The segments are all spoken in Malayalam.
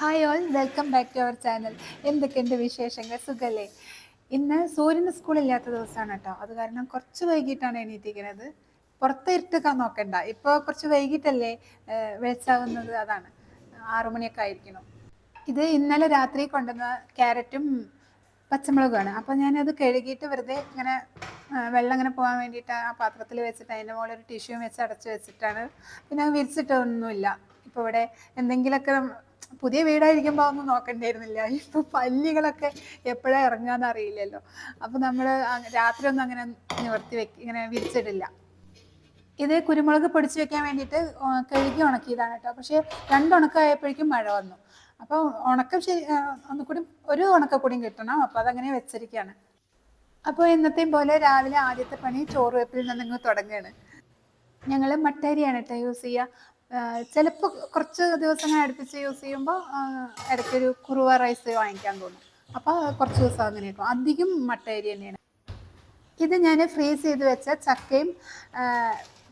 Hi all welcome back to our channel എന്തൊക്കെയുണ്ട് വിശേഷങ്ങൾ? സുഖല്ലേ? ഇന്ന് സൂര്യന് സ്കൂളില്ലാത്ത ദിവസമാണ് കേട്ടോ. അത് കാരണം കുറച്ച് വൈകിട്ടാണ് എണീറ്റിരിക്കുന്നത്. പുറത്ത് ഇരുട്ടൊക്കെ നോക്കണ്ട. ഇപ്പോൾ കുറച്ച് വൈകിട്ടല്ലേ വെളിച്ചാവുന്നത് അതാണ്. ആറുമണിയൊക്കെ ആയിരിക്കണം ഇത് ഇന്നലെ രാത്രി കൊണ്ടുവന്ന ക്യാരറ്റും പച്ചമുളകുമാണ്. അപ്പോൾ ഞാനത് കഴുകിയിട്ട് വെറുതെ ഇങ്ങനെ വെള്ളം ഇങ്ങനെ പോകാൻ വേണ്ടിയിട്ട് ആ പാത്രത്തിൽ വെച്ചിട്ട് അതിന്റെ മുകളിൽ ഒരു ടിഷ്യൂ വെച്ച് അടച്ച് വെച്ചിട്ടാണ്. പിന്നെ വിരിച്ചിട്ടൊന്നുമില്ല. ഇപ്പോൾ ഇവിടെ എന്തെങ്കിലുമൊക്കെ പുതിയ വീടായിരിക്കുമ്പോൾ ഒന്നും നോക്കണ്ടായിരുന്നില്ല. ഇപ്പോൾ പല്ലികളൊക്കെ എപ്പോഴാണ് ഇറങ്ങാന്ന് അറിയില്ലല്ലോ. അപ്പോൾ നമ്മൾ രാത്രി ഒന്നും അങ്ങനെ നിവർത്തി വെക്ക ഇങ്ങനെ വിരിച്ചിടില്ല. ഇത് കുരുമുളക് പൊടിച്ച് വെക്കാൻ വേണ്ടിയിട്ട് കഴുകി ഉണക്കിയതാണ് കേട്ടോ. പക്ഷേ രണ്ട് ഉണക്കമായപ്പോഴേക്കും മഴ വന്നു. അപ്പോൾ ഉണക്കം ശരി ഒന്നുകൂടി ഒരു ഉണക്കക്കൂടിയും കിട്ടണം. അപ്പോൾ അതങ്ങനെ വെച്ചിരിക്കുകയാണ് അപ്പോൾ ഇന്നത്തെയും പോലെ രാവിലെ ആദ്യത്തെ പണി ചോറ് വെപ്പിൽ നിന്നിങ്ങ് തുടങ്ങുകയാണ് ഞങ്ങൾ മട്ടരിയാണ് കേട്ടോ യൂസ് ചെയ്യുക ചിലപ്പോൾ കുറച്ച് ദിവസങ്ങൾ അടുപ്പിച്ച് യൂസ് ചെയ്യുമ്പോൾ ഇടയ്ക്കൊരു കുറുവ റൈസ് വാങ്ങിക്കാൻ തോന്നും. അപ്പോൾ കുറച്ച് ദിവസം അങ്ങനെ കിട്ടും അധികം മട്ടരി തന്നെയാണ്. ഇത് ഞാൻ ഫ്രീസ് ചെയ്ത് വെച്ച ചക്കയും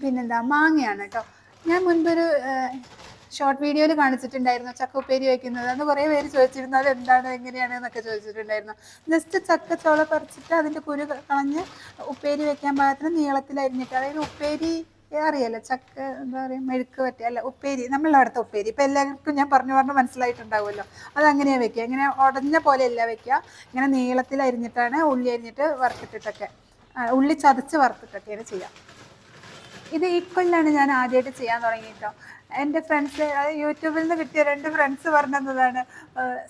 പിന്നെന്താ മാങ്ങയാണ് കേട്ടോ ഞാൻ മുൻപൊരു ഷോർട്ട് വീഡിയോയിൽ കാണിച്ചിട്ടുണ്ടായിരുന്നു ചക്ക ഉപ്പേരി വയ്ക്കുന്നത് അന്ന് കുറേ പേര് ചോദിച്ചിരുന്നു അത് എന്താണ്? എങ്ങനെയാണ്? എന്നൊക്കെ ചോദിച്ചിട്ടുണ്ടായിരുന്നു. ജസ്റ്റ് ചക്ക ചോള പറിച്ചിട്ട് അതിന്റെ കുരു കളഞ്ഞ് ഉപ്പേരി വെക്കാൻ പാകത്തിന് നീളത്തിൽ അരിഞ്ഞിട്ട് അതായത് ഉപ്പേരി അറിയാലോ ചക്ക എന്താ പറയുക മെഴുക്ക് പറ്റി അല്ല ഉപ്പേരി നമ്മളുടെ അവിടുത്തെ ഉപ്പേരി. ഇപ്പം എല്ലാവർക്കും ഞാൻ പറഞ്ഞു പറഞ്ഞ് മനസ്സിലായിട്ടുണ്ടാവുമല്ലോ. അത് അങ്ങനെയാണ് വെക്കുക. ഇങ്ങനെ ഉടഞ്ഞ പോലെയല്ല വെക്കുക. ഇങ്ങനെ നീളത്തിൽ അരിഞ്ഞിട്ടാണ് ഉള്ളി അരിഞ്ഞിട്ട് വറുത്തിട്ടിട്ടൊക്കെ ഉള്ളി ചതച്ച് വറുത്തിട്ടൊക്കെയാണ് ചെയ്യുക. ഇത് ഈ കൊല്ലാണ് ഞാൻ ആദ്യമായിട്ട് ചെയ്യാൻ തുടങ്ങിയിട്ടോ. എന്റെ ഫ്രണ്ട്സ് യൂട്യൂബിൽ നിന്ന് കിട്ടിയ രണ്ട് ഫ്രണ്ട്സ് പറഞ്ഞതാണ്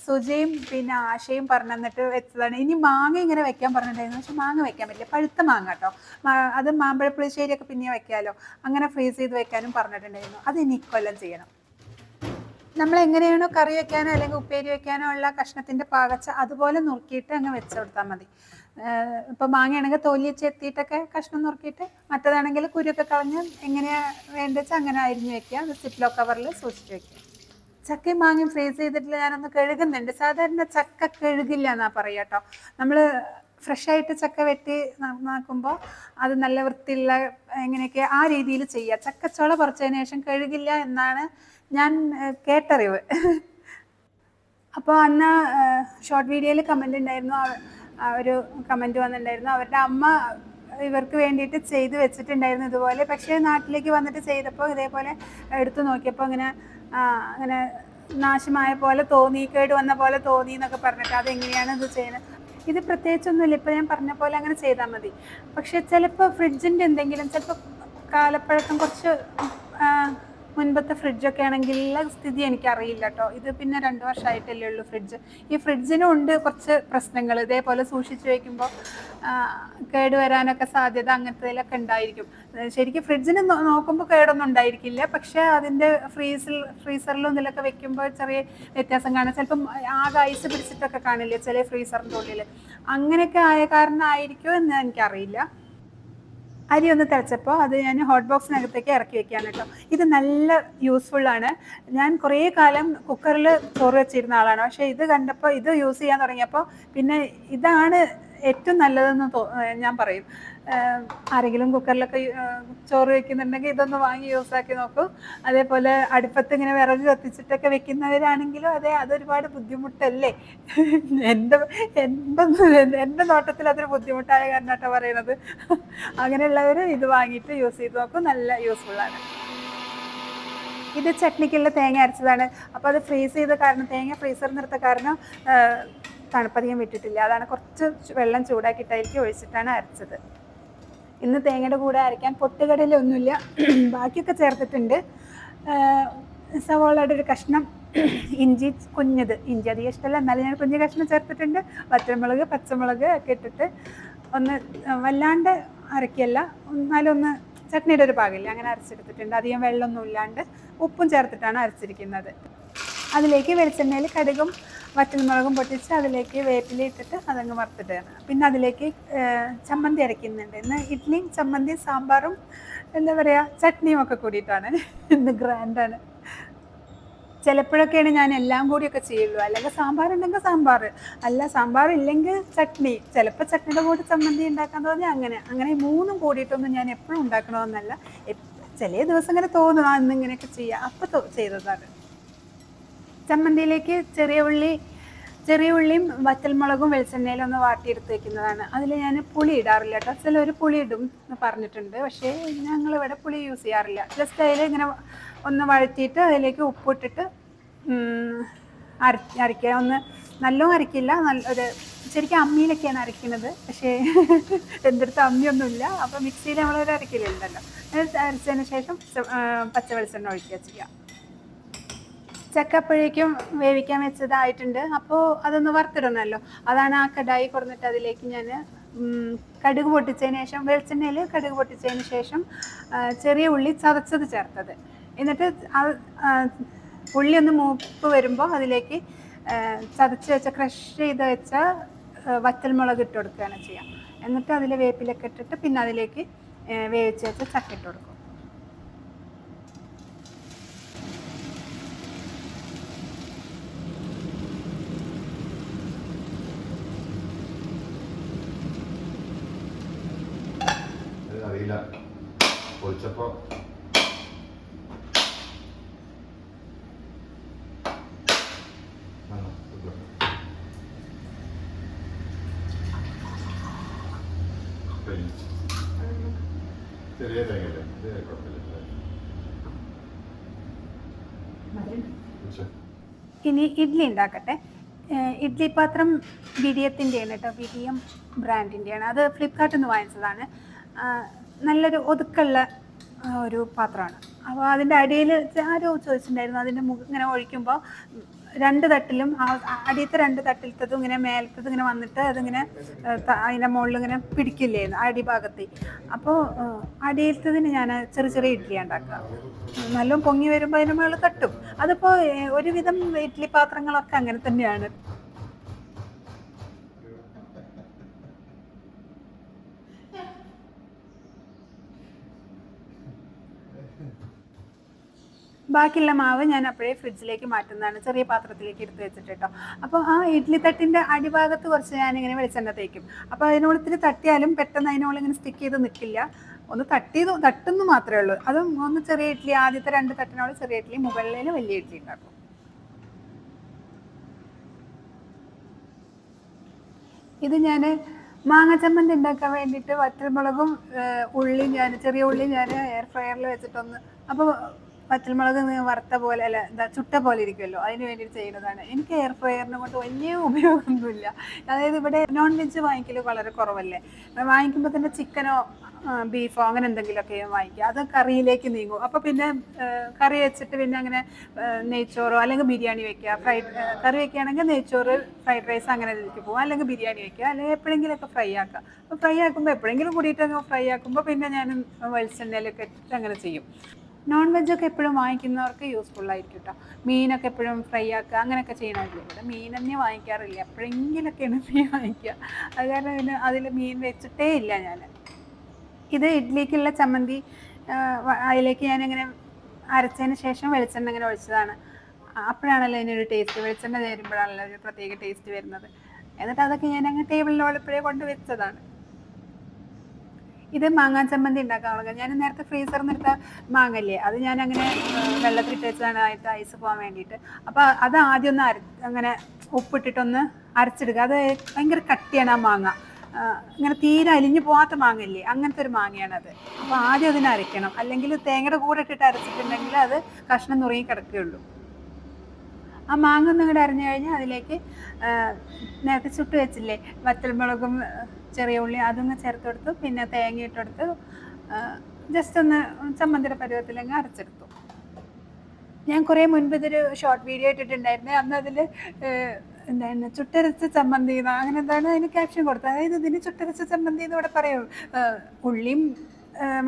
സുജയും പിന്നെ ആശയും പറഞ്ഞിട്ട് വെച്ചതാണ്. ഇനി മാങ്ങ ഇങ്ങനെ വെക്കാൻ പറഞ്ഞിട്ടുണ്ടായിരുന്നു. പക്ഷെ മാങ്ങ വെക്കാൻ പറ്റില്ല. പഴുത്ത മാങ്ങ കേട്ടോ. അത് അത് മാമ്പഴപ്പുളിശ്ശേരിയൊക്കെ പിന്നെ വെക്കാമല്ലോ അങ്ങനെ ഫ്രീസ് ചെയ്ത് വെക്കാനും പറഞ്ഞിട്ടുണ്ടായിരുന്നു. അത് ഇനി ഇക്കൊല്ലം ചെയ്യണം. നമ്മൾ എങ്ങനെയാണോ കറി വെക്കാനോ അല്ലെങ്കിൽ ഉപ്പേരി വെക്കാനോ ഉള്ള കഷ്ണത്തിന്റെ പാകച്ച അതുപോലെ നുറുക്കിയിട്ട് അങ്ങ് വെച്ച് കൊടുത്താൽ മതി. ഇപ്പൊ മാങ്ങയാണെങ്കിൽ തൊലി ചെത്തിയിട്ടൊക്കെ കഷ്ണം നുറുക്കിയിട്ട് മറ്റേതാണെങ്കിൽ കുരുക്കെ കളഞ്ഞ് എങ്ങനെയാ വേണ്ടത് വെച്ചാൽ അങ്ങനെ അരിഞ്ഞ് വെക്കുക. അത് സിപ്ലോ കവറിൽ സൂക്ഷിച്ച് വെക്കുക. ചക്കയും മാങ്ങയും ഫ്രീസ് ചെയ്തിട്ടില്ല ഞാനൊന്ന് കഴുകുന്നുണ്ട്. സാധാരണ ചക്ക കഴുകില്ല എന്നാ പറയുക കേട്ടോ. ഫ്രഷ് ആയിട്ട് ചക്ക വെട്ടി നന്നാക്കുമ്പോൾ അത് നല്ല വൃത്തിയുള്ള എങ്ങനെയൊക്കെ ആ രീതിയിൽ ചെയ്യുക. ചക്കച്ചോള പറിച്ചതിന് ശേഷം കഴുകില്ല എന്നാണ് ഞാൻ കേട്ടറിവ്. അപ്പോൾ അന്ന് ഷോർട്ട് വീഡിയോയിൽ കമന്റ് ഉണ്ടായിരുന്നു. ഒരു കമന്റ് വന്നിട്ടുണ്ടായിരുന്നു. അവരുടെ അമ്മ ഇവർക്ക് വേണ്ടിയിട്ട് ചെയ്ത് വെച്ചിട്ടുണ്ടായിരുന്നു ഇതുപോലെ. പക്ഷേ നാട്ടിലേക്ക് വന്നിട്ട് ചെയ്തപ്പോൾ ഇതേപോലെ എടുത്തു നോക്കിയപ്പോൾ അങ്ങനെ അങ്ങനെ നാശമായ പോലെ തോന്നി കേട് വന്ന പോലെ തോന്നി എന്നൊക്കെ പറഞ്ഞിട്ട് അതെങ്ങനെയാണ് ഇത് ചെയ്യുന്നത്? ഇത് പ്രത്യേകിച്ചൊന്നുമില്ല. ഇപ്പോൾ ഞാൻ പറഞ്ഞ പോലെ അങ്ങനെ ചെയ്താൽ മതി. പക്ഷേ ചിലപ്പോൾ ഫ്രിഡ്ജിന്റെ എന്തെങ്കിലും ചിലപ്പോൾ കാലപ്പഴക്കം കുറച്ച് മുൻപത്തെ ഫ്രിഡ്ജൊക്കെ ആണെങ്കിൽ സ്ഥിതി എനിക്കറിയില്ല കേട്ടോ ഇത് പിന്നെ രണ്ട് വർഷമായിട്ടല്ലേ ഉള്ളൂ ഫ്രിഡ്ജ് ഈ ഫ്രിഡ്ജിനും ഉണ്ട് കുറച്ച് പ്രശ്നങ്ങൾ ഇതേപോലെ സൂക്ഷിച്ച് വയ്ക്കുമ്പോൾ കേടുവരാനൊക്കെ സാധ്യത അങ്ങനത്തേലൊക്കെ ഉണ്ടായിരിക്കും. ശരിക്കും ഫ്രിഡ്ജിന് നോക്കുമ്പോൾ കേടൊന്നും ഉണ്ടായിരിക്കില്ല. പക്ഷേ അതിന്റെ ഫ്രീസിൽ ഫ്രീസറിലും ഇതിലൊക്കെ വെക്കുമ്പോൾ ചെറിയ വ്യത്യാസം കാണാം. ചിലപ്പം ആകെ ഐസ് പിടിച്ചിട്ടൊക്കെ കാണില്ലേ ചില ഫ്രീസറിന്റെ ഉള്ളിൽ അങ്ങനെയൊക്കെ ആയ കാരണമായിരിക്കുമോ എന്ന് എനിക്കറിയില്ല. അരി ഒന്ന് തിളച്ചപ്പോൾ അത് ഞാൻ ഹോട്ട് ബോക്സിനകത്തേക്ക് ഇറക്കി വെക്കുകയാണ് കേട്ടോ. ഇത് നല്ല യൂസ്ഫുള്ളാണ് ഞാൻ കുറേ കാലം കുക്കറിൽ ചോറ് വെച്ചിരുന്ന ആളാണ്. പക്ഷേ ഇത് കണ്ടപ്പോൾ ഇത് യൂസ് ചെയ്യാൻ തുടങ്ങിയപ്പോൾ പിന്നെ ഇതാണ് ഏറ്റവും നല്ലതെന്ന് ഞാൻ പറയും. ആരെങ്കിലും കുക്കറിലൊക്കെ ചോറ് വെക്കുന്നുണ്ടെങ്കിൽ ഇതൊന്ന് വാങ്ങി യൂസ് ആക്കി നോക്കൂ. അതേപോലെ അടുപ്പത്ത് ഇങ്ങനെ വിറക് കത്തിച്ചിട്ടൊക്കെ വെക്കുന്നവരാണെങ്കിലും അതെ അതൊരുപാട് ബുദ്ധിമുട്ടല്ലേ? എന്റെ എന്റെ എന്റെ നോട്ടത്തിൽ അതൊരു ബുദ്ധിമുട്ടായ കാരണമായിട്ടാണ് പറയണത്. അങ്ങനെയുള്ളവർ ഇത് വാങ്ങിയിട്ട് യൂസ് ചെയ്ത് നോക്കും. നല്ല യൂസ്ഫുൾ ആണ്. ഇത് ചട്നിക്കുള്ള തേങ്ങ അരച്ചതാണ്. അപ്പോൾ അത് ഫ്രീസ് ചെയ്ത കാരണം തേങ്ങ ഫ്രീസർ നിർത്ത കാരണം തണുപ്പധികം വിട്ടിട്ടില്ല. അതാണ് കുറച്ച് വെള്ളം ചൂടാക്കിയിട്ടായിരിക്കും ഒഴിച്ചിട്ടാണ് അരച്ചത്. ഇന്ന് തേങ്ങയുടെ കൂടെ അരയ്ക്കാൻ പൊട്ടുകടലൊന്നുമില്ല. ബാക്കിയൊക്കെ ചേർത്തിട്ടുണ്ട്. സവോളയുടെ സവാളയുടെ ഒരു കഷ്ണം ഇഞ്ചി കുഞ്ഞത്. ഇഞ്ചി അധികം ഇഷ്ടമല്ല. എന്നാലും ഞാൻ കുഞ്ഞു കഷ്ണം ചേർത്തിട്ടുണ്ട്. വറ്റമുളക് പച്ചമുളക് ഒക്കെ ഇട്ടിട്ട് ഒന്ന് വല്ലാണ്ട് അരയ്ക്കല്ല. എന്നാലും ഒന്ന് ചട്നിയുടെ ഒരു ഭാഗമില്ല അങ്ങനെ അരച്ചെടുത്തിട്ടുണ്ട്. അധികം വെള്ളമൊന്നും ഇല്ലാണ്ട് ഉപ്പും ചേർത്തിട്ടാണ് അരച്ചിരിക്കുന്നത്. അതിലേക്ക് വെളിച്ചെണ്ണയിൽ കടുകും വറ്റൽമുളകും പൊട്ടിച്ച് അതിലേക്ക് വേപ്പില ഇട്ടിട്ട് അതങ്ങ് വറുത്തിട്ടാണ് പിന്നെ അതിലേക്ക് ചമ്മന്തി അരയ്ക്കുന്നുണ്ട്. ഇന്ന് ഇഡ്ഡലിയും ചമ്മന്തിയും സാമ്പാറും എന്താ പറയുക ചട്നിയും ഒക്കെ കൂടിയിട്ടാണ്. ഇന്ന് ഗ്രാൻഡാണ്. ചിലപ്പോഴൊക്കെയാണ് ഞാൻ എല്ലാം കൂടിയൊക്കെ ചെയ്യുള്ളൂ. അല്ലെങ്കിൽ സാമ്പാർ ഉണ്ടെങ്കിൽ സാമ്പാർ അല്ല സാമ്പാർ ഇല്ലെങ്കിൽ ചട്നി. ചിലപ്പോൾ ചട്നിയുടെ കൂടെ ചമ്മന്തി ഉണ്ടാക്കാൻ തോന്നി അങ്ങനെ. അങ്ങനെ മൂന്നും കൂടിയിട്ടൊന്നും ഞാൻ എപ്പോഴും ഉണ്ടാക്കണമെന്നല്ല. ചില ദിവസം ഇങ്ങനെ തോന്നും ആ ചെയ്യുക ഇങ്ങനെയൊക്കെ ചെയ്യാം. അപ്പം ചെയ്തതാണ്. ചമ്മന്തിയിലേക്ക് ചെറിയ ഉള്ളി ചെറിയ ഉള്ളിയും വറ്റൽമുളകും വെളിച്ചെണ്ണയിലും ഒന്ന് വാട്ടിയെടുത്ത് വെക്കുന്നതാണ് അതിൽ ഞാൻ പുളി ഇടാറില്ല കേട്ടോ. ചിലർ പുളി ഇടും എന്ന് പറഞ്ഞിട്ടുണ്ട്. പക്ഷേ ഞങ്ങളിവിടെ പുളി യൂസ് ചെയ്യാറില്ല. ജസ്റ്റ് അതിൽ ഇങ്ങനെ ഒന്ന് വഴറ്റിയിട്ട് അതിലേക്ക് ഉപ്പിട്ടിട്ട് അരക്ക അര അരയ്ക്കുക ഒന്ന് നല്ലോ അരക്കില്ല. നല്ല ഒരു ശരിക്കും അമ്മിയിലൊക്കെയാണ് അരയ്ക്കുന്നത് പക്ഷേ എന്റെ അടുത്ത് അമ്മിയൊന്നുമില്ല അപ്പോൾ മിക്സിയിൽ നമ്മളൊരു അരക്കില്ലല്ലോ അരച്ചതിന് ശേഷം പച്ച വെളിച്ചെണ്ണ ഒഴിക്കുക ചെയ്യുക ചക്കപ്പഴേക്കും വേവിക്കാൻ വെച്ചതായിട്ടുണ്ട്. അപ്പോൾ അതൊന്ന് വറുത്തിടണമല്ലോ അതാണ് ആ കടായി കൊടുത്തിട്ട് അതിലേക്ക് ഞാൻ കടുക് പൊട്ടിച്ചതിന് ശേഷം വെളിച്ചെണ്ണയിൽ കടുക് പൊട്ടിച്ചതിന് ശേഷം ചെറിയ ഉള്ളി ചതച്ചത് ചേർത്തത്. എന്നിട്ട് ഉള്ളി ഒന്ന് മൂപ്പ് വരുമ്പോൾ അതിലേക്ക് ചതച്ച് വെച്ച ക്രഷ് ചെയ്ത് വെച്ച വറ്റൽമുളക് ഇട്ട് കൊടുക്കുകയാണ് ചെയ്യുക എന്നിട്ട് അതിൽ വേപ്പിലൊക്കെ ഇട്ടിട്ട് പിന്നെ അതിലേക്ക് വേവിച്ച് വെച്ച ചക്ക ഇട്ട് കൊടുക്കും അത് അറിയില്ല കഴിഞ്ഞു. ചെറിയ തേങ്ങല്ലേ കുഴപ്പമില്ല ഇനി ഇഡ്ഡലി ഉണ്ടാക്കട്ടെ. ഇഡ്ഡലി പാത്രം വിരിയത്തിന്റെയാണ് കേട്ടോ. വിരിയം ബ്രാൻഡിന്റെയാണ്. അത് ഫ്ലിപ്കാർട്ടിൽ നിന്ന് വാങ്ങിച്ചതാണ്. നല്ലൊരു ഒതുക്കുള്ള ഒരു പാത്രമാണ്. അപ്പോൾ അതിന്റെ അടിയിൽ ആരോ ചോദിച്ചിട്ടുണ്ടായിരുന്നു. അതിന്റെ മുഖം ഇങ്ങനെ ഒഴിക്കുമ്പോൾ രണ്ട് തട്ടിലും അടിയത്തെ രണ്ട് തട്ടിലത്തതും ഇങ്ങനെ മേലത്തതും ഇങ്ങനെ വന്നിട്ട് അതിങ്ങനെ അതിന്റെ മുകളിൽ ഇങ്ങനെ പിടിക്കില്ലായിരുന്നു അടിഭാഗത്ത് അപ്പോൾ അടിയിലത്തതിന് ഞാൻ ചെറിയ ചെറിയ ഇഡ്ഡലി ഉണ്ടാക്കുക. നല്ലോണം പൊങ്ങി വരുമ്പോൾ അതിന് മുകളിൽ തട്ടും. അതിപ്പോൾ ഒരുവിധം ഇഡ്ഡലി പാത്രങ്ങളൊക്കെ അങ്ങനെ തന്നെയാണ്. ബാക്കിയുള്ള മാവ് ഞാൻ അപ്പോഴേ ഫ്രിഡ്ജിലേക്ക് മാറ്റുന്നതാണ്. ചെറിയ പാത്രത്തിലേക്ക് എടുത്ത് വെച്ചിട്ട് കേട്ടോ. അപ്പോൾ ആ ഇഡ്ഡലി തട്ടിന്റെ അടിഭാഗത്ത് കുറച്ച് ഞാനിങ്ങനെ വെളിച്ചെണ്ണ തേക്കും. അപ്പോൾ അതിനോളത്തിൽ തട്ടിയാലും പെട്ടെന്ന് അതിനോട് ഇങ്ങനെ സ്റ്റിക്ക് ചെയ്ത് നിൽക്കില്ല ഒന്ന് തട്ടിയത് തട്ടുന്നു മാത്രമേ ഉള്ളൂ. അതും ഒന്ന് ചെറിയ ഇഡ്ഡലി ആദ്യത്തെ രണ്ട് തട്ടിനോട് ചെറിയ ഇഡ്ഡലി മുകളിൽ വലിയ ഇഡ്ഡലി ഉണ്ടാക്കും. ഇത് ഞാൻ മാങ്ങ ചമ്മന്തി ഉണ്ടാക്കാൻ വേണ്ടിയിട്ട് വറ്റൽമുളകും ഉള്ളി ഞാൻ ചെറിയ ഉള്ളി ഞാൻ എയർ ഫ്രയറിൽ വെച്ചിട്ടൊന്ന് അപ്പോൾ ഇങ്ങനെ വറുത്ത പോലെ അല്ല എന്താ ചുട്ട പോലെ ഇരിക്കുമല്ലോ. അതിന് വേണ്ടിയിട്ട് ചെയ്യുന്നതാണ്. എനിക്ക് എയർ ഫ്രയറിനെ കൊണ്ട് വലിയ ഉപയോഗമൊന്നുമില്ല. അതായത് ഇവിടെ നോൺ വെജ് വാങ്ങിക്കൽ വളരെ കുറവല്ലേ? വാങ്ങിക്കുമ്പോൾ തന്നെ ചിക്കനോ ബീഫോ അങ്ങനെ എന്തെങ്കിലുമൊക്കെ വാങ്ങിക്കുക. അത് കറിയിലേക്ക് നീങ്ങും. അപ്പോൾ പിന്നെ കറി വെച്ചിട്ട് പിന്നെ അങ്ങനെ നെയ്ച്ചോറോ അല്ലെങ്കിൽ ബിരിയാണി വെക്കുക. ഫ്രൈഡ് കറി വെക്കുകയാണെങ്കിൽ നെയ്ച്ചോറ് ഫ്രൈഡ് റൈസ് അങ്ങനെ ഇതിലേക്ക് പോകും. അല്ലെങ്കിൽ ബിരിയാണി വെക്കുക. അല്ലെങ്കിൽ എപ്പോഴെങ്കിലുമൊക്കെ ഫ്രൈ ആക്കുക. അപ്പോൾ ഫ്രൈ ആക്കുമ്പോൾ എപ്പോഴെങ്കിലും കൂടിയിട്ട് ഫ്രൈ ആക്കുമ്പോൾ പിന്നെ ഞാൻ വെളിച്ചെണ്ണയിലൊക്കെ ഇട്ടിട്ട് അങ്ങനെ ചെയ്യും. നോൺ വെജ് ഒക്കെ എപ്പോഴും വാങ്ങിക്കുന്നവർക്ക് യൂസ്ഫുൾ ആയിരിക്കും കേട്ടോ മീനൊക്കെ എപ്പോഴും ഫ്രൈ ആക്കുക അങ്ങനെയൊക്കെ ചെയ്യണമെങ്കിൽ ഇവിടെ മീൻ തന്നെ വാങ്ങിക്കാറില്ല. എപ്പോഴെങ്കിലൊക്കെയാണ് മീൻ വാങ്ങിക്കുക. അത് കാരണം അതിൽ മീൻ വെച്ചിട്ടേ ഇല്ല ഞാൻ. ഇത് ഇഡ്ലിക്കുള്ള ചമ്മന്തി അതിലേക്ക് ഞാനിങ്ങനെ അരച്ചതിന് ശേഷം വെളിച്ചെണ്ണ ഇങ്ങനെ ഒഴിച്ചതാണ്. അപ്പോഴാണല്ലോ അതിനൊരു ടേസ്റ്റ് വെളിച്ചെണ്ണ ചേരുമ്പോഴാണല്ലോ ഒരു പ്രത്യേക ടേസ്റ്റ് വരുന്നത്. എന്നിട്ട് അതൊക്കെ ഞാൻ അങ്ങ് ടേബിളിനോട് ഇപ്പോഴേ കൊണ്ട് വെച്ചതാണ്. ഇത് മാങ്ങാൻ ചമ്മന്തി ഉണ്ടാക്കാറുള്ളത് ഞാൻ നേരത്തെ ഫ്രീസറിൽ നിന്ന് എടുത്ത മാങ്ങല്ലേ അത് ഞാൻ അങ്ങനെ വെള്ളത്തിലിട്ട് വെച്ചതാണ് ആയിട്ട് ഐസ് പോകാൻ വേണ്ടിയിട്ട്. അപ്പോൾ അത് ആദ്യം ഒന്ന് അര അങ്ങനെ ഉപ്പിട്ടിട്ടൊന്ന് അരച്ചെടുക്കുക അത് ഭയങ്കര കട്ടിയാണ് ആ മാങ്ങ. ഇങ്ങനെ തീരെ അലിഞ്ഞു പോകാത്ത മാങ്ങല്ലേ അങ്ങനത്തെ ഒരു മാങ്ങയാണത്. അപ്പോൾ ആദ്യം അതിനെ അരയ്ക്കണം. അല്ലെങ്കിൽ തേങ്ങയുടെ കൂടെ ഇട്ടിട്ട് അരച്ചിട്ടുണ്ടെങ്കിൽ അത് കഷ്ണം നുറുങ്ങി കിടക്കുകയുള്ളൂ. ആ മാങ്ങ ഒന്നും കൂടെ അരിഞ്ഞു കഴിഞ്ഞാൽ അതിലേക്ക് നേരത്തെ ചുട്ട് വെച്ചില്ലേ വറ്റൽമുളകും ആ, ചെറിയ ഉള്ളി അതൊന്ന് ചേർത്ത് കൊടുത്തു പിന്നെ തേങ്ങ ഇട്ടെടുത്ത് ജസ്റ്റ് ഒന്ന് ചമ്മന്തിയുടെ പരുവത്തിലങ്ങ് അരച്ചെടുത്തു. ഞാൻ കുറേ മുൻപ് ഇതൊരു ഷോർട്ട് വീഡിയോ ഇട്ടിട്ടുണ്ടായിരുന്നു. അന്ന് അതിൽ എന്താണ് ചുട്ടരച്ച ചമ്മന്തി അങ്ങനെ എന്താണ് അതിന് ക്യാപ്ഷൻ കൊടുത്തത്. അതായത് ഇതിന് ചുട്ടരച്ച ചമ്മന്തി എന്ന് ഇവിടെ പറയും. ഉള്ളിയും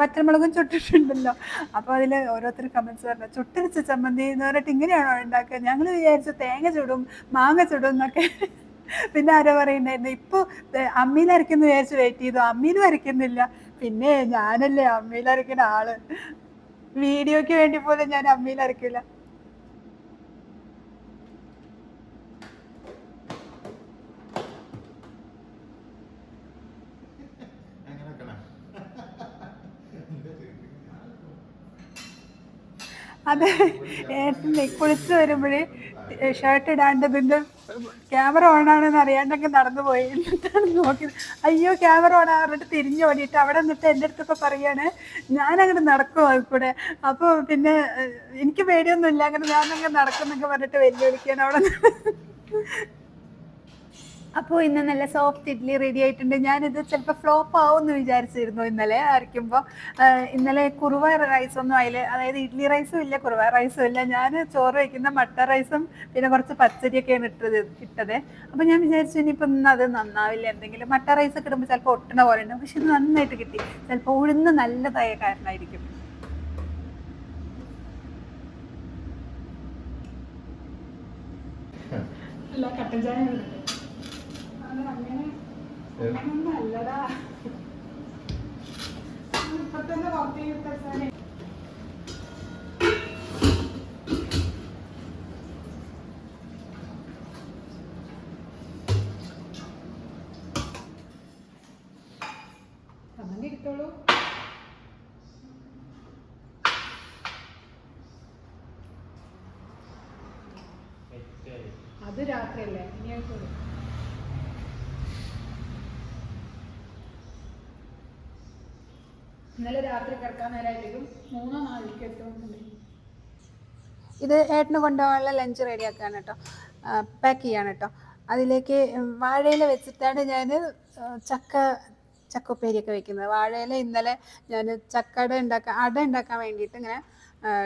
വറ്റമുളകും ചുട്ടിട്ടുണ്ടല്ലോ. അപ്പോൾ അതിൽ ഓരോരുത്തർ കമൻസ് പറഞ്ഞു ചുട്ടരച്ച ചമ്മന്തി എന്ന് പറഞ്ഞിട്ട് ഇങ്ങനെയാണോ ഉണ്ടാക്കുക? ഞങ്ങൾ വിചാരിച്ചു തേങ്ങ ചുടും മാങ്ങ ചുടും എന്നൊക്കെ. പിന്നെ ആരോ പറയുന്നേ? ഇപ്പോൾ അമ്മയിൽ അരയ്ക്കുന്നു വിചാരിച്ച് വെയിറ്റ് ചെയ്തു. അമ്മിയിലും അരയ്ക്കുന്നില്ല. പിന്നെ ഞാനല്ലേ അമ്മയിൽ അരയ്ക്കുന്ന ആൾ. വീഡിയോയ്ക്ക് വേണ്ടി പോലും ഞാൻ അമ്മയിൽ അരക്കില്ല? അത്. ഏട്ടനെ കുളിച്ച് വരുമ്പോഴേ ഷർട്ട് ഇടാണ്ട് ഇതിന്റെ ക്യാമറ ഓൺ ആണെന്ന് അറിയാണ്ടൊക്കെ നടന്നു പോയി. നോക്കി. അയ്യോ ക്യാമറ ഓൺ ആറിട്ട് തിരിഞ്ഞു ഓടിയിട്ട് അവിടെ നിന്നിട്ട് എന്റെ അടുത്തൊക്കെ പറയാണ് ഞാൻ നടക്കും അത് കൂടെ അപ്പോൾ പിന്നെ എനിക്ക് പേടിയൊന്നുമില്ല. അങ്ങനെ ഞാൻ നടക്കുന്നൊക്കെ പറഞ്ഞിട്ട് വെല്ലുവിളിക്കാൻ അവിടെ അപ്പോൾ ഇന്ന് നല്ല സോഫ്റ്റ് ഇഡ്ഡലി റെഡി ആയിട്ടുണ്ട്. ഞാനിത് ചിലപ്പോൾ ഫ്ലോപ്പ് ആവും എന്ന് വിചാരിച്ചിരുന്നു ഇന്നലെ അരയ്ക്കുമ്പോൾ ഇന്നലെ കുറുവ റൈസ് ഒന്നും അതിൽ അതായത് ഇഡ്ഡലി റൈസും ഇല്ല കുറുവ റൈസും ഇല്ല. ഞാൻ ചോറ് വയ്ക്കുന്ന മട്ട റൈസും പിന്നെ കുറച്ച് പച്ചരിയൊക്കെയാണ് ഇട്ടത് ഇട്ടത്. അപ്പോൾ ഞാൻ വിചാരിച്ചു ഇനിയിപ്പോൾ ഇന്ന് അത് നന്നാവില്ല. എന്തെങ്കിലും മട്ട റൈസ് ഒക്കെ ഇടുമ്പോൾ ചിലപ്പോൾ ഒട്ടണ പോലെ ഉണ്ട്. പക്ഷെ ഇത് നന്നായിട്ട് കിട്ടി. ചിലപ്പോൾ ഉഴുന്ന് നല്ലതായ കാരണമായിരിക്കും കട്ടൻ ചായ അത് രാത്രിയല്ലേ? ഇനി ആയിക്കോളൂ ഇന്നലെ രാത്രി കിടക്കാൻ നേരമായിട്ടും മൂന്നോ നാലിലേക്ക് എത്തുന്നുണ്ട് ഇത് ഏട്ടന് കൊണ്ടുപോകാനുള്ള ലഞ്ച് റെഡിയാക്കാണ് കേട്ടോ. പാക്ക് ചെയ്യാണ് കേട്ടോ. അതിലേക്ക് വാഴയില വെച്ചിട്ടാണ് ഞാൻ ചക്ക ചക്കുപ്പേരിയൊക്കെ വെക്കുന്നത്. വാഴയില ഇന്നലെ ഞാൻ ചക്കട ഉണ്ടാക്കാൻ അട ഉണ്ടാക്കാൻ വേണ്ടിയിട്ട് ഇങ്ങനെ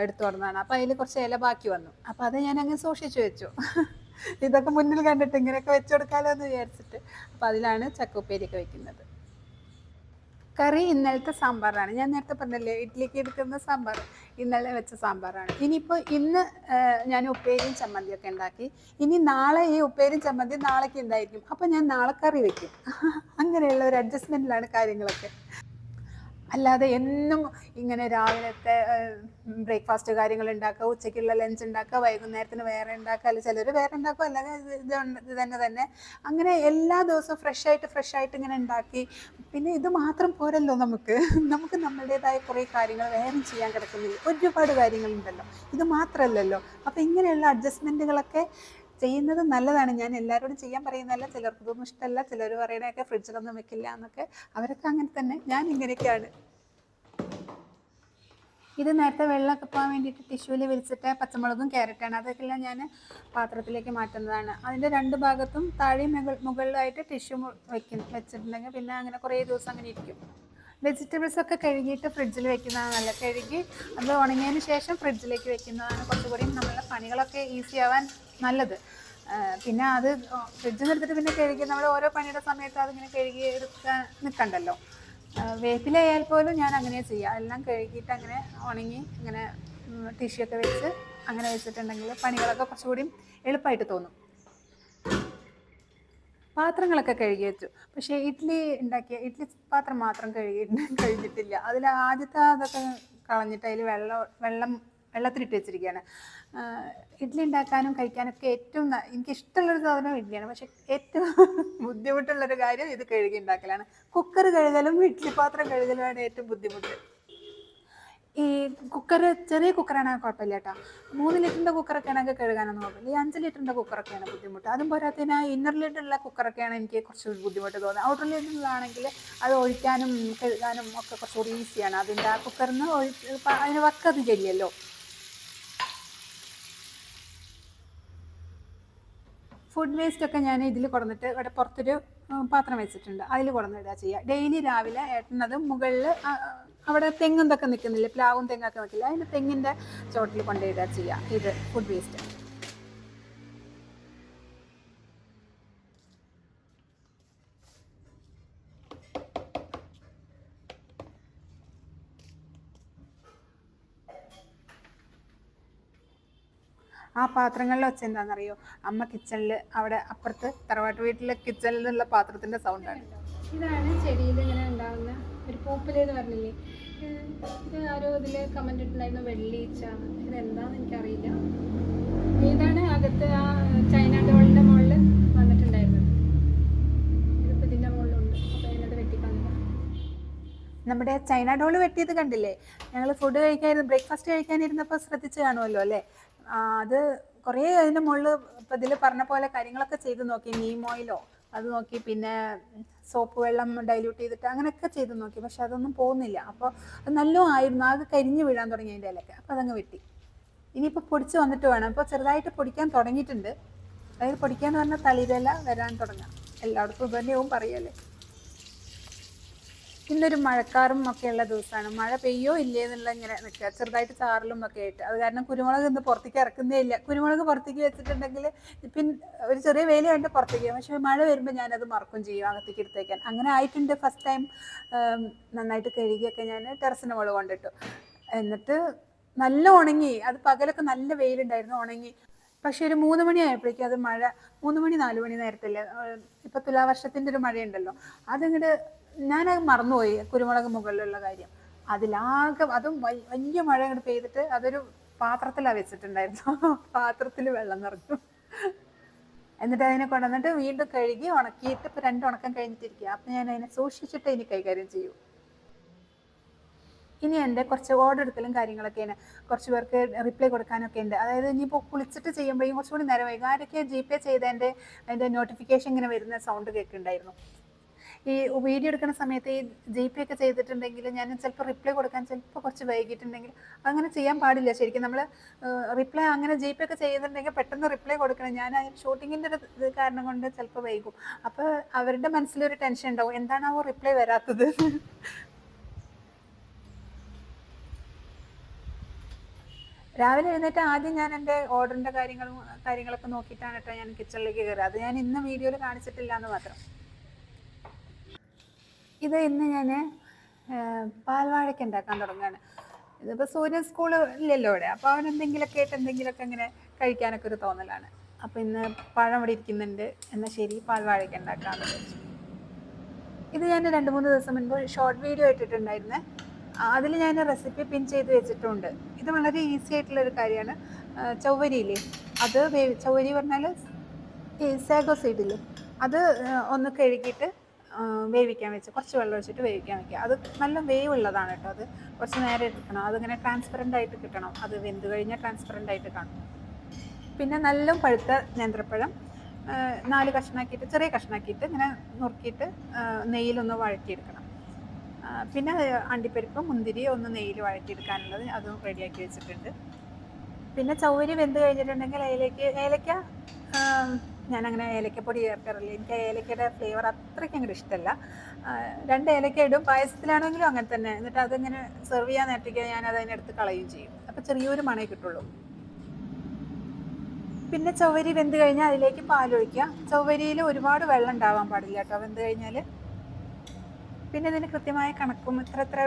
എടുത്തു കൊടുന്നതാണ് അപ്പോൾ അതിൽ കുറച്ച് ഇല ബാക്കി വന്നു. അപ്പോൾ അത് ഞാൻ അങ്ങ് സൂക്ഷിച്ചു വെച്ചു. ഇതൊക്കെ മുന്നിൽ കണ്ടിട്ട് ഇങ്ങനെയൊക്കെ വെച്ചു കൊടുക്കാമല്ലോ എന്ന് വിചാരിച്ചിട്ട്. അപ്പോൾ അതിലാണ് ചക്കുപ്പേരിയൊക്കെ വെക്കുന്നത്. കറി ഇന്നലത്തെ സാമ്പാറാണ്. ഞാൻ നേരത്തെ പറഞ്ഞല്ലേ ഇഡ്ഡലിക്ക് എടുക്കുന്ന സാമ്പാർ ഇന്നലെ വെച്ച സാമ്പാറാണ്. ഇനിയിപ്പോൾ ഇന്ന് ഞാൻ ഉപ്പേരിയും ചമ്മന്തിയൊക്കെ ഉണ്ടാക്കി. ഇനി നാളെ ഈ ഉപ്പേരിയും ചമ്മന്തി നാളേക്ക് ഉണ്ടായിരിക്കും അപ്പോൾ ഞാൻ നാളെ കറി വെക്കും. അങ്ങനെയുള്ള ഒരു അഡ്ജസ്റ്റ്മെന്റിലാണ് കാര്യങ്ങളൊക്കെ. അല്ലാതെ എന്നും ഇങ്ങനെ രാവിലത്തെ ബ്രേക്ക്ഫാസ്റ്റ് കാര്യങ്ങൾ ഉണ്ടാക്കുക ഉച്ചയ്ക്കുള്ള ലഞ്ച് ഉണ്ടാക്കുക വൈകുന്നേരത്തിന് വേറെ ഉണ്ടാക്കുക അല്ലെങ്കിൽ ചിലർ വേറെ ഉണ്ടാക്കുക അല്ലാതെ ഇത് ഇത് തന്നെ തന്നെ. അങ്ങനെ എല്ലാ ദിവസവും ഫ്രഷ് ആയിട്ട് ഫ്രഷ് ആയിട്ട് ഇങ്ങനെ ഉണ്ടാക്കി. പിന്നെ ഇത് മാത്രം പോരല്ലോ നമുക്ക്. നമുക്ക് നമ്മുടേതായ കുറേ കാര്യങ്ങൾ വേറെ ചെയ്യാൻ കിടക്കുന്നില്ല. ഒരുപാട് കാര്യങ്ങളുണ്ടല്ലോ. ഇത് മാത്രമല്ലല്ലോ അപ്പോൾ ഇങ്ങനെയുള്ള അഡ്ജസ്റ്റ്മെന്റുകളൊക്കെ ചെയ്യുന്നത് നല്ലതാണ്. ഞാൻ എല്ലാവരോടും ചെയ്യാൻ പറയുന്നതല്ല ചിലർക്ക് ഇതൊന്നും ഇഷ്ടമല്ല ചിലർ പറയണതൊക്കെ ഫ്രിഡ്ജിലൊന്നും വെക്കില്ല എന്നൊക്കെ അവരൊക്കെ അങ്ങനെ തന്നെ. ഞാൻ ഇങ്ങനെയൊക്കെയാണ്. ഇത് നേരത്തെ വെള്ളമൊക്കെ പോകാൻ വേണ്ടിയിട്ട് ടിഷ്യൂവിൽ വിരിച്ചിട്ട് പച്ചമുളകും ക്യാരറ്റാണ്. അതൊക്കെല്ലാം ഞാൻ പാത്രത്തിലേക്ക് മാറ്റുന്നതാണ്. അതിന്റെ രണ്ട് ഭാഗത്തും താഴെയും മുകൾ മുകളിലായിട്ട് ടിഷ്യൂ വെക്കും വെച്ചിട്ടുണ്ടെങ്കിൽ പിന്നെ അങ്ങനെ കുറേ ദിവസം അങ്ങനെ ഇരിക്കും. വെജിറ്റബിൾസ് ഒക്കെ കഴുകിയിട്ട് ഫ്രിഡ്ജിൽ വെക്കുന്നതാണ് നല്ല കഴുകി അത് ഉണങ്ങിയതിന് ശേഷം ഫ്രിഡ്ജിലേക്ക് വെക്കുന്നതാണ്. കുറച്ചുകൂടി നമ്മളുടെ പണികളൊക്കെ ഈസി ആവാൻ നല്ലത്. പിന്നെ അത് ഫ്രിഡ്ജിൽ നിന്ന് എടുത്തിട്ട് പിന്നെ കഴുകി നമ്മൾ ഓരോ പണിയുടെ സമയത്ത് അതിങ്ങനെ കഴുകി എടുക്കാൻ നിൽക്കണ്ടല്ലോ വേപ്പിലായാൽ പോലും ഞാൻ അങ്ങനെ ചെയ്യാം. എല്ലാം കഴുകിയിട്ട് അങ്ങനെ ഉണങ്ങി ഇങ്ങനെ ടിഷ്യൂ ഒക്കെ വെച്ച് അങ്ങനെ വെച്ചിട്ടുണ്ടെങ്കിൽ പണികളൊക്കെ കുറച്ചുകൂടി എളുപ്പമായിട്ട് തോന്നും. പാത്രങ്ങളൊക്കെ കഴുകി വെച്ചു. പക്ഷേ ഇഡ്ഡലി ഉണ്ടാക്കിയ ഇഡ്ഡലി പാത്രം മാത്രം കഴുകി കഴുകിയിട്ടില്ല. അതിൽ ആദ്യത്തെ അതൊക്കെ കളഞ്ഞിട്ട് അതിൽ വെള്ളം വെള്ളം വെള്ളത്തിലിട്ട് വെച്ചിരിക്കുകയാണ് ഇഡ്ഡലി ഉണ്ടാക്കാനും കഴിക്കാനൊക്കെ ഏറ്റവും എനിക്ക് ഇഷ്ടമുള്ളൊരു സാധനം ഇഡ്ഡലിയാണ് പക്ഷെ ഏറ്റവും ബുദ്ധിമുട്ടുള്ളൊരു കാര്യം ഇത് കഴുകി ഉണ്ടാക്കലാണ്. കുക്കർ കഴുകലും ഇഡ്ഡലി പാത്രം കഴുകലുമാണ് ഏറ്റവും ബുദ്ധിമുട്ട്. ഈ കുക്കർ ചെറിയ കുക്കറാണെങ്കിൽ കുഴപ്പമില്ല കേട്ടോ. മൂന്ന് ലിറ്ററിന്റെ കുക്കറൊക്കെ ആണെങ്കിൽ കഴുകാനൊന്നും കുഴപ്പമില്ല. ഈ അഞ്ച് ലിറ്ററിന്റെ കുക്കറൊക്കെയാണ് ബുദ്ധിമുട്ട്. അതും പോരാത്തതിന് ഇന്നർ ലിറ്ററിലുള്ള കുക്കറൊക്കെയാണ് എനിക്ക് കുറച്ച് ബുദ്ധിമുട്ട് തോന്നുന്നത്. ഔട്ടർ ലിറ്ററിലാണെങ്കിൽ അത് ഒഴിക്കാനും കഴുകാനും ഒക്കെ കുറച്ചുകൂടി ഈസിയാണ്. അതിന്റെ ആ കുക്കറിൽ നിന്ന് ഒഴി അതിന് വക്കത് ശരിയല്ലോ ഫുഡ് വേസ്റ്റ് ഒക്കെ ഞാൻ ഇതിൽ കൊടുന്നിട്ട് ഇവിടെ പുറത്തൊരു പാത്രം വെച്ചിട്ടുണ്ട്. അതിൽ കൊടുന്നിടുക ചെയ്യുക. ഡെയിലി രാവിലെ ഏട്ടനത് മുകളിൽ അവിടെ തെങ്ങും നിൽക്കുന്നില്ല? പ്ലാവും തെങ്ങൊക്കെ നിൽക്കില്ല? അതിന്റെ തെങ്ങിന്റെ ചോട്ടിൽ കൊണ്ടിടുക ചെയ്യുക. ഇത് ഫുഡ് വേസ്റ്റ് ആ പാത്രങ്ങളിൽ ഒച്ച എന്താണെന്നറിയോ? അമ്മ കിച്ചണിൽ അവിടെ അപ്പുറത്ത് തറവാട്ട് വീട്ടിലെ കിച്ചണിൽ നിന്നുള്ള പാത്രത്തിന്റെ സൗണ്ടാണ് ഇതാണ് ചെടിയിൽ ഇങ്ങനെ ഉണ്ടാവുന്ന ഒരു പൂപ്പിലേന്ന് പറഞ്ഞില്ലേ? ഏഹ് ഇത് ആരോ ഇതിൽ കമന്റ് ഇട്ടുണ്ടായിരുന്നു വെള്ളീച്ച. ഇത് എന്താന്ന് എനിക്കറിയില്ല. ഇതാണ് അകത്ത് ആ ചൈന ഡോളിന്റെ മുകളിൽ വന്നിട്ടുണ്ടായിരുന്നത്. മുകളിലുണ്ട്. അപ്പോൾ നമ്മുടെ ചൈന ഡോൾ വെട്ടിയത് കണ്ടില്ലേ? ഞങ്ങൾ ഫുഡ് കഴിക്കാൻ ബ്രേക്ക്ഫാസ്റ്റ് കഴിക്കാനിരുന്നപ്പോൾ ശ്രദ്ധിച്ച് കാണുമല്ലോ അല്ലേ? അത് കുറേ അതിന്റെ മുകളിൽ ഇപ്പം ഇതിൽ പറഞ്ഞ പോലെ കാര്യങ്ങളൊക്കെ ചെയ്ത് നോക്കി. നീം ഓയിലോ അത് നോക്കി. പിന്നെ സോപ്പ് വെള്ളം ഡൈല്യൂട്ട് ചെയ്തിട്ട് അങ്ങനെയൊക്കെ ചെയ്ത് നോക്കി. പക്ഷെ അതൊന്നും പോകുന്നില്ല. അപ്പോൾ അത് നല്ലോ ആയിരുന്നു. ആകെ കരിഞ്ഞു വീഴാൻ തുടങ്ങി അതിന്റെ ഇലക്ക് അപ്പോൾ അതങ്ങ് വെട്ടി. ഇനിയിപ്പോൾ പൊടിച്ച് വന്നിട്ട് വേണം. ഇപ്പോൾ ചെറുതായിട്ട് പൊടിക്കാൻ തുടങ്ങിയിട്ടുണ്ട്. അതായത് പൊടിക്കാന്ന് പറഞ്ഞാൽ തളിരല വരാൻ തുടങ്ങാം. എല്ലായിടത്തും ഇത് തന്നെയാവും പറയല്ലേ. ഇന്നൊരു മഴക്കാറും ഒക്കെ ഉള്ള ദിവസമാണ് മഴ പെയ്യോ ഇല്ലേ എന്നുള്ള ഇങ്ങനെ നിൽക്കുക. ചെറുതായിട്ട് ചാറലും ഒക്കെ ആയിട്ട്. അത് കാരണം കുരുമുളക് ഇന്ന് പുറത്തേക്ക് ഇറക്കുന്നേ ഇല്ല. കുരുമുളക് പുറത്തേക്ക് വെച്ചിട്ടുണ്ടെങ്കിൽ പിന്നെ ഒരു ചെറിയ വെയിൽ കണ്ട് പുറത്തേക്ക് പോകും. പക്ഷേ മഴ വരുമ്പോൾ ഞാനത് മറക്കും ചെയ്യും അകത്തേക്ക് എടുത്തേക്കാൻ. അങ്ങനെ ആയിട്ടുണ്ട് ഫസ്റ്റ് ടൈം നന്നായിട്ട് കഴുകിയൊക്കെ ഞാൻ ടെറസിന് മുകളിൽ കൊണ്ടിട്ടു. എന്നിട്ട് നല്ല ഉണങ്ങി. അത് പകലൊക്കെ നല്ല വെയിലുണ്ടായിരുന്നു ഉണങ്ങി. പക്ഷെ ഒരു മൂന്ന് മണി ആയപ്പോഴേക്കും അത് മഴ മൂന്ന് മണി നാല് മണി നേരത്തില്ല ഇപ്പൊ തുലാവർഷത്തിന്റെ ഒരു മഴയുണ്ടല്ലോ. അതങ്ങോട്ട് ഞാനത് മറന്നുപോയി കുരുമുളക് മുകളിലുള്ള കാര്യം. അതിലാകെ അതും വലിയ മഴ അങ്ങോട്ട് പെയ്തിട്ട് അതൊരു പാത്രത്തിലാണ് വെച്ചിട്ടുണ്ടായിരുന്നു പാത്രത്തിൽ വെള്ളം നിറഞ്ഞു. എന്നിട്ട് അതിനെ കൊണ്ടുവന്നിട്ട് വീണ്ടും കഴുകി ഉണക്കിയിട്ട് ഇപ്പൊ രണ്ട് ഉണക്കം കഴിഞ്ഞിട്ടിരിക്കുക അപ്പൊ ഞാൻ അതിനെ സൂക്ഷിച്ചിട്ട് ഇനി കൈകാര്യം ചെയ്യൂ. ഇനി എന്റെ കുറച്ച് ഓർഡർ എടുക്കലും കാര്യങ്ങളൊക്കെയാണ് കുറച്ച് പേർക്ക് റിപ്ലൈ കൊടുക്കാനൊക്കെ ഉണ്ട്. അതായത് ഇനിയിപ്പോൾ കുളിച്ചിട്ട് ചെയ്യുമ്പോഴേക്കും കുറച്ചുകൂടി നേരം വൈകും. ആരൊക്കെ ജി പേ ചെയ്തതിന്റെ അതിന്റെ നോട്ടിഫിക്കേഷൻ ഇങ്ങനെ വരുന്ന സൗണ്ട് കേൾക്കുന്നുണ്ടായിരുന്നു. ഈ വീഡിയോ എടുക്കുന്ന സമയത്ത് ഈ ജി പേ ഒക്കെ ചെയ്തിട്ടുണ്ടെങ്കിൽ ഞാൻ ചിലപ്പോൾ റിപ്ലൈ കൊടുക്കാൻ ചിലപ്പോൾ കുറച്ച് വൈകിട്ടുണ്ടെങ്കിൽ അങ്ങനെ ചെയ്യാൻ പാടില്ല ശരിക്കും. നമ്മൾ റിപ്ലൈ അങ്ങനെ ജി പേ ഒക്കെ ചെയ്തിട്ടുണ്ടെങ്കിൽ പെട്ടെന്ന് റിപ്ലൈ കൊടുക്കണം. ഞാൻ ഷൂട്ടിങ്ങിന്റെ ഒരു കാരണം കൊണ്ട് ചിലപ്പോൾ വൈകും. അപ്പോൾ അവരുടെ മനസ്സിലൊരു ടെൻഷൻ ഉണ്ടാവും. എന്താണാവോ റിപ്ലൈ വരാത്തത്? രാവിലെ എഴുന്നേറ്റ് ആദ്യം ഞാൻ എന്റെ ഓർഡറിന്റെ കാര്യങ്ങളും കാര്യങ്ങളൊക്കെ നോക്കിയിട്ടാണ് കേട്ടോ ഞാൻ കിച്ചണിലേക്ക് കയറുക. അത് ഞാൻ ഇന്ന് വീഡിയോയിൽ കാണിച്ചിട്ടില്ല എന്ന് മാത്രം. ഇത് ഇന്ന് ഞാൻ പാൽവാഴയ്ക്ക് ഉണ്ടാക്കാൻ തുടങ്ങുകയാണ് ഇതിപ്പോൾ സൂര്യൻ സ്കൂൾ ഇല്ലല്ലോ ഇവിടെ. അപ്പോൾ അവൻ എന്തെങ്കിലുമൊക്കെ ആയിട്ട് എന്തെങ്കിലുമൊക്കെ ഇങ്ങനെ കഴിക്കാനൊക്കെ ഒരു തോന്നലാണ്. അപ്പോൾ ഇന്ന് പഴം ഇവിടെ ഇരിക്കുന്നുണ്ട്. എന്നാൽ ശരി പാൽവാഴയ്ക്ക് ഉണ്ടാക്കാമെന്ന് വിചാരിച്ചു. ഇത് ഞാൻ രണ്ട് മൂന്ന് ദിവസം മുൻപ് ഷോർട്ട് വീഡിയോ ഇട്ടിട്ടുണ്ടായിരുന്നു. അതിൽ ഞാൻ റെസിപ്പി പിൻ ചെയ്ത് വെച്ചിട്ടുണ്ട്. ഇത് വളരെ ഈസി ആയിട്ടുള്ള ഒരു കാര്യമാണ്. ചൗവരിയില്ലേ അത് ചൗവരി പറഞ്ഞാൽ സാഗോ സീഡില്ലേ അത് ഒന്ന് കഴുകിയിട്ട് വേവിക്കാൻ വെച്ച് കുറച്ച് വെള്ളം ഒഴിച്ചിട്ട് വേവിക്കാൻ വെക്കുക. അത് നല്ല വേവ് ഉള്ളതാണ് കേട്ടോ അത്. കുറച്ച് നേരം എടുക്കണം. അതിങ്ങനെ ട്രാൻസ്പെറന്റ് ആയിട്ട് കിട്ടണം. അത് വെന്ത് കഴിഞ്ഞാൽ ട്രാൻസ്പെറന്റ് ആയിട്ട് കാണും. പിന്നെ നല്ല പഴുത്ത നേന്ത്രപ്പഴം നാല് കഷ്ണാക്കിയിട്ട് ചെറിയ കഷ്ണാക്കിയിട്ട് ഇങ്ങനെ നുറുക്കിയിട്ട് നെയ്യിലൊന്ന് വഴറ്റിയെടുക്കണം. പിന്നെ അണ്ടിപ്പരിപ്പ് മുന്തിരി ഒന്ന് നെയ്യിൽ വഴറ്റിയെടുക്കാനുള്ളത് അതും റെഡിയാക്കി വെച്ചിട്ടുണ്ട്. പിന്നെ ചൗരി വെന്ത് കഴിഞ്ഞിട്ടുണ്ടെങ്കിൽ അതിലേക്ക് ഏലക്ക ഞാനങ്ങനെ ഏലക്കപ്പൊടി ചേർക്കാറില്ല. എനിക്ക് ഏലക്കയുടെ ഫ്ലേവർ അത്രയ്ക്ക് അങ്ങോട്ട് ഇഷ്ടമല്ല രണ്ട് ഏലക്ക ഇടും. പായസത്തിലാണെങ്കിലും അങ്ങനെ തന്നെ. എന്നിട്ട് അതിങ്ങനെ സെർവ് ചെയ്യാൻ നേരത്തേക്ക് ഞാൻ അതിനെടുത്ത് കളയുകയും ചെയ്യും. അപ്പോൾ ചെറിയൊരു മണേ കിട്ടുള്ളൂ. പിന്നെ ചവരി വെന്ത് കഴിഞ്ഞാൽ അതിലേക്ക് പാലൊഴിക്കുക ചവ്വരിയിൽ ഒരുപാട് വെള്ളം ഉണ്ടാവാൻ പാടില്ല കേട്ടോ. വെന്ത് കഴിഞ്ഞാൽ പിന്നെ ഇതിന് കൃത്യമായ കണക്കും ഇത്ര ഇത്ര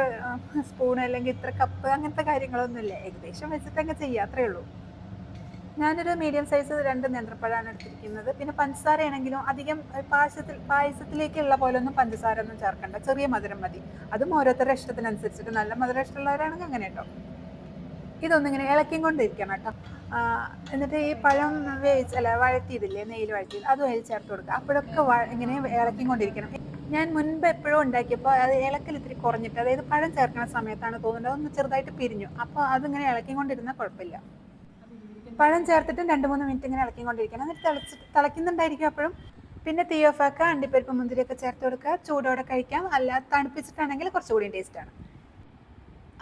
സ്പൂൺ അല്ലെങ്കിൽ ഇത്ര കപ്പ് അങ്ങനത്തെ കാര്യങ്ങളൊന്നുമില്ല. ഏകദേശം വെച്ചിട്ടങ്ങ് ചെയ്യാത്രേ ഉള്ളൂ. ഞാനൊരു മീഡിയം സൈസ് രണ്ട് നേന്ത്രപ്പഴമാണ് എടുത്തിരിക്കുന്നത്. പിന്നെ പഞ്ചസാര ആണെങ്കിലും അധികം പായസത്തിൽ പായസത്തിലേക്കുള്ള പോലെ ഒന്നും പഞ്ചസാര ഒന്നും ചേർക്കണ്ട. ചെറിയ മധുരം മതി. അതും ഓരോരുത്തരുടെ ഇഷ്ടത്തിനനുസരിച്ചിട്ട് നല്ല മധുരം ഇഷ്ടമുള്ളവരാണെങ്കിൽ അങ്ങനെ കേട്ടോ. ഇതൊന്നിങ്ങനെ ഇളക്കിയും കൊണ്ടിരിക്കണം കേട്ടോ. എന്നിട്ട് ഈ പഴം വേവിച്ച് അല്ല വഴറ്റിയതില്ലേ നെയ്യിൽ വഴറ്റിയത് അതും അതിൽ ചേർത്ത് കൊടുക്കുക. അപ്പോഴൊക്കെ ഇങ്ങനെ ഇളക്കിയും കൊണ്ടിരിക്കണം. ഞാൻ മുൻപ് എപ്പോഴും ഉണ്ടാക്കിയപ്പോൾ അത് ഇളക്കൽ ഇത്തിരി കുറഞ്ഞിട്ട് അതായത് പഴം ചേർക്കുന്ന സമയത്താണ് തോന്നുന്നത് ഒന്ന് ചെറുതായിട്ട് പിരിഞ്ഞു. അപ്പോൾ അതിങ്ങനെ ഇളക്കിയും കൊണ്ടിരുന്നാൽ കുഴപ്പമില്ല. പഴം ചേർത്തിട്ട് രണ്ട് മൂന്ന് മിനിറ്റ് ഇങ്ങനെ ഇളക്കിക്കൊണ്ടിരിക്കണം. എന്നിട്ട് തിളച്ച് തിളയ്ക്കുന്നുണ്ടായിരിക്കും അപ്പോഴും. പിന്നെ തീ ഓഫ് ആക്കുക അണ്ടിപ്പരിപ്പ് മുന്തിരിയൊക്കെ ചേർത്ത് കൊടുക്കുക ചൂടോടെ കഴിക്കാം. അല്ല തണുപ്പിച്ചിട്ടാണെങ്കിൽ കുറച്ചുകൂടി ടേസ്റ്റാണ്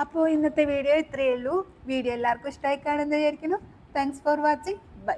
അപ്പോൾ ഇന്നത്തെ വീഡിയോ ഇത്രയേ ഉള്ളൂ. വീഡിയോ എല്ലാവർക്കും ഇഷ്ടമായി കാണുമെന്ന് വിചാരിക്കുന്നു. Thanks for watching by